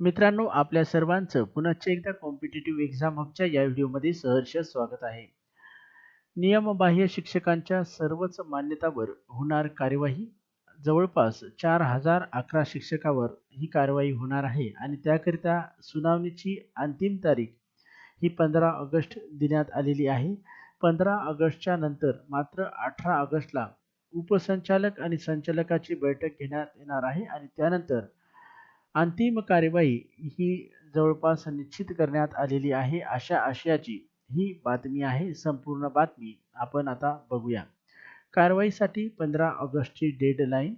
मित्रांनो आपल्या सर्वांचं पुन्हा एकदा कॉम्पिटेटिव्ह एक्झाम हबच्या या व्हिडिओमध्ये सहर्ष स्वागत आहे. नियमबाह्य शिक्षकांच्या सर्वच मान्यतावर होणार कार्यवाही. जवळपास चार हजार अकरा शिक्षकावर ही कारवाई होणार आहे आणि त्याकरिता सुनावणीची अंतिम तारीख ही पंधरा ऑगस्ट देण्यात आलेली आहे. पंधरा ऑगस्टच्या नंतर मात्र अठरा ऑगस्टला उपसंचालक आणि संचालकाची बैठक घेण्यात येणार आहे आणि त्यानंतर अंतिम कार्यवाही ही जवळपास निश्चित करण्यात आलेली आहे. अशा आशयाची ही बातमी आहे. संपूर्ण बातमी आपण आता बघूया. कारवाईसाठी पंधरा ऑगस्टची डेडलाईन.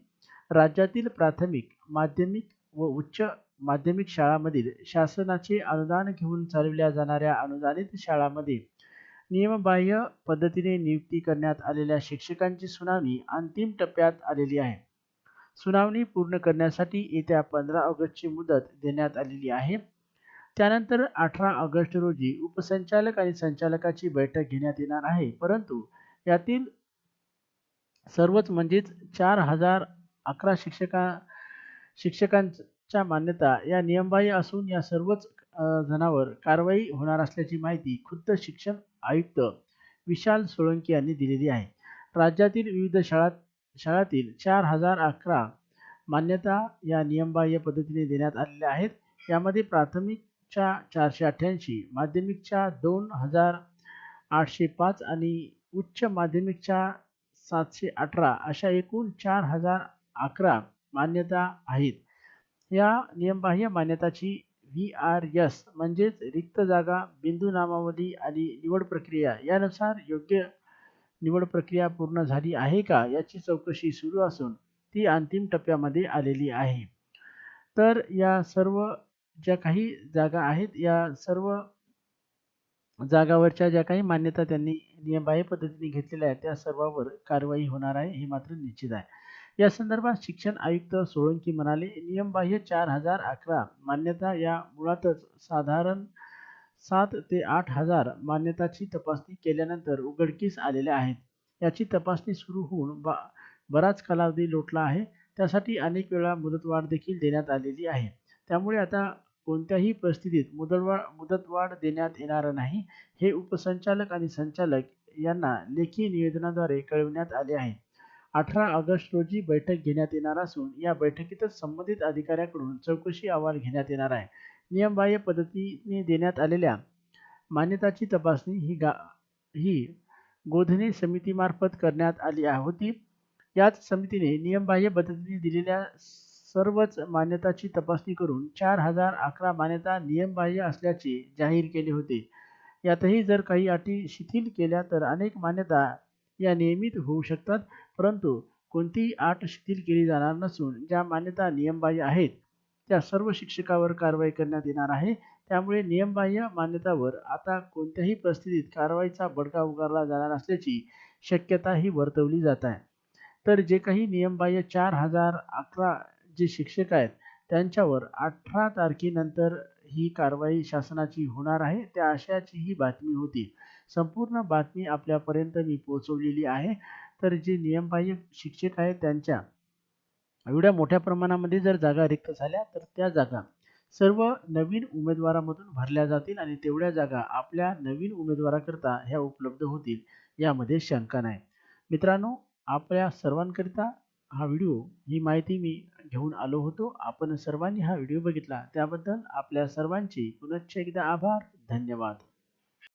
राज्यातील प्राथमिक माध्यमिक व उच्च माध्यमिक शाळांमधील शासनाचे अनुदान घेऊन चालविल्या जाणाऱ्या अनुदानित शाळांमध्ये नियमबाह्य पद्धतीने नियुक्ती करण्यात आलेल्या शिक्षकांची सुनावणी अंतिम टप्प्यात आलेली आहे. सुनावणी पूर्ण करण्यासाठी येत्या पंधरा ऑगस्टची मुदत देण्यात आलेली आहे. त्यानंतर अठरा ऑगस्ट रोजी उपसंचालक आणि संचालकाची बैठक घेण्यात येणार आहे. परंतु यातील सर्वच म्हणजेच चार हजार अकरा शिक्षका शिक्षकांच्या मान्यता या नियमबाह्य असून या सर्वच जणांवर कारवाई होणार असल्याची माहिती खुद्द शिक्षण आयुक्त विशाल सोळंकी यांनी दिलेली आहे. राज्यातील विविध शाळा शाळातील चार हजार अकरा मान्यता या नियमबाह्य पद्धतीने देण्यात आलेल्या आहेत. यामध्ये प्राथमिकच्या चारशे अठ्ठ्याऐंशी माध्यमिकच्या दोन हजार आठशे पाच आणि उच्च माध्यमिकच्या सातशे अठरा अशा एकूण चार हजार अकरा मान्यता आहेत. या नियमबाह्य मान्यताची व्ही आर एस म्हणजेच रिक्त जागा बिंदू नामावली आणि निवड प्रक्रिया यानुसार योग्य निवड प्रक्रिया पूर्ण झाली आहे का याची चौकशी सुरू असून ती अंतिम टप्प्यामध्ये आलेली आहे. तर या सर्व ज्या काही जागा आहेत या सर्व जागावरच्या ज्या काही मान्यता त्यांनी नियमबाह्य पद्धतीने घेतलेल्या आहेत त्या सर्वावर कारवाई होणार आहे हे मात्र निश्चित आहे. या संदर्भात शिक्षण आयुक्त सोळंकी म्हणाले नियमबाह्य चार हजार अकरा मान्यता या मुळातच साधारण सात ते आठ हजार मान्यताची तपासणी केल्यानंतर उघडकीस आलेल्या आहेत. याची तपासणी सुरू होऊन बा बराच कालावधी लोटला आहे. त्यासाठी अनेक वेळा मुदतवाढ देखील देण्यात आलेली आहे. त्यामुळे आता कोणत्याही परिस्थितीत मुदतवाढ मुदतवाढ देण्यात येणार नाही हे उपसंचालक आणि संचालक यांना लेखी निवेदनाद्वारे कळविण्यात आले आहे. अठरा ऑगस्ट रोजी बैठक घेण्यात येणार असून या बैठकीतच संबंधित अधिकाऱ्याकडून चौकशी अहवाल घेण्यात येणार आहे. नियमबाह्य पद्धतीने देण्यात आलेल्या मान्यताची तपासणी ही गा ही गोधनी समितीमार्फत करण्यात आली होती. याच समितीने नियमबाह्य पद्धतीने दिलेल्या सर्वच मान्यताची तपासणी करून चार हजार अकरा मान्यता नियमबाह्य असल्याचे जाहीर केले होते. यातही जर काही अटी शिथिल केल्या तर अनेक मान्यता या नियमित होऊ शकतात परंतु कोणतीही अट शिथिल केली जाणार नसून ज्या मान्यता नियमबाह्य आहेत त्या सर्व शिक्षकावर कारवाई करण्यात येणार आहे. त्यामुळे नियमबाह्य मान्यतावर आता कोणत्याही परिस्थितीत कारवाईचा बडका उगारला जाणार असल्याची शक्यता ही वर्तवली जात आहे. तर जे काही नियमबाह्य चार हजार अकरा जे शिक्षक आहेत त्यांच्यावर अठरा तारखेनंतर ही कारवाई शासनाची होणार आहे. त्या आशयाची ही बातमी होती. संपूर्ण बातमी आपल्यापर्यंत मी पोहोचवलेली आहे. तर जे नियमबाह्य शिक्षक आहेत त्यांच्या एवढ्या मोठ्या प्रमाणामध्ये जर जागा रिक्त झाल्या तर त्या जागा सर्व नवीन उमेदवारामधून भरल्या जातील आणि तेवढ्या जागा आपल्या नवीन उमेदवाराकरता ह्या उपलब्ध होतील यामध्ये शंका नाही. मित्रांनो आपल्या सर्वांकरिता हा व्हिडिओ ही माहिती मी घेऊन आलो होतो. आपण सर्वांनी हा व्हिडिओ बघितला त्याबद्दल आपल्या सर्वांचे पुनश्च एकदा आभार धन्यवाद.